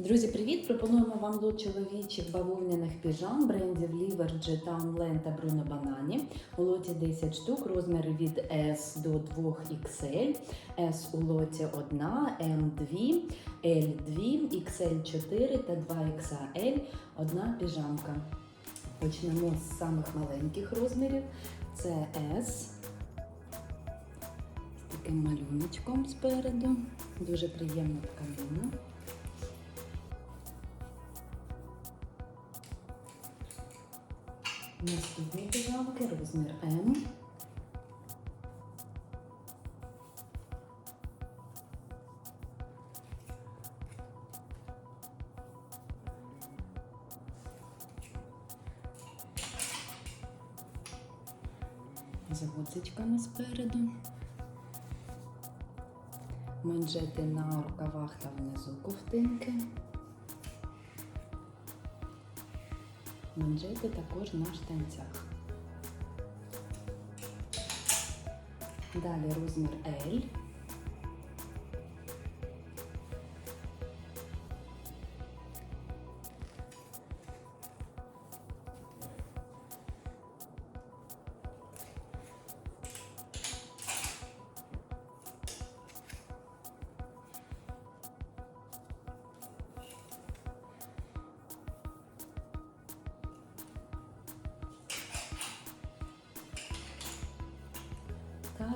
Друзі, привіт! Пропонуємо вам лот чоловічих бавовняних піжам брендів Livergy, Townland та Bruno Banani. У лоті 10 штук, розміри від S до 2XL. S у лоті 1, M 2, L 2, XL 4 та 2XL. Одна піжамка. Почнемо з самих маленьких розмірів. Це S з таким малюночком спереду. Дуже приємна тканина. Наступні піжамки, розмір М. З гудзичками спереду. Манжети на рукавах та внизу ковтинки. Манжети також на штанцях. Далі розмір L.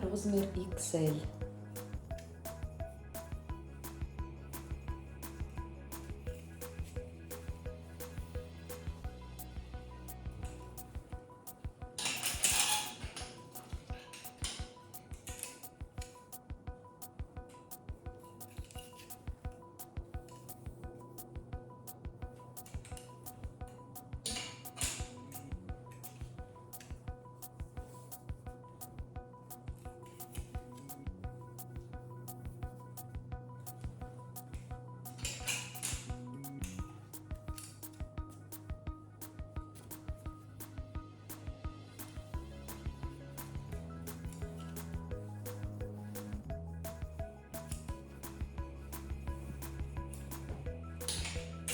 розмір XL.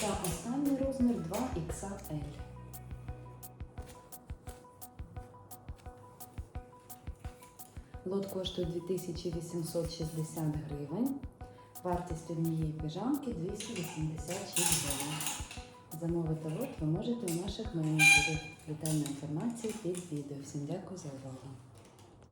Та останній розмір 2XL. Лот коштує 2860 гривень. Вартість однієї піжамки 286 гривень. Замовити лот ви можете у наших менеджерів. Детальна інформація під відео. Всім дякую за увагу.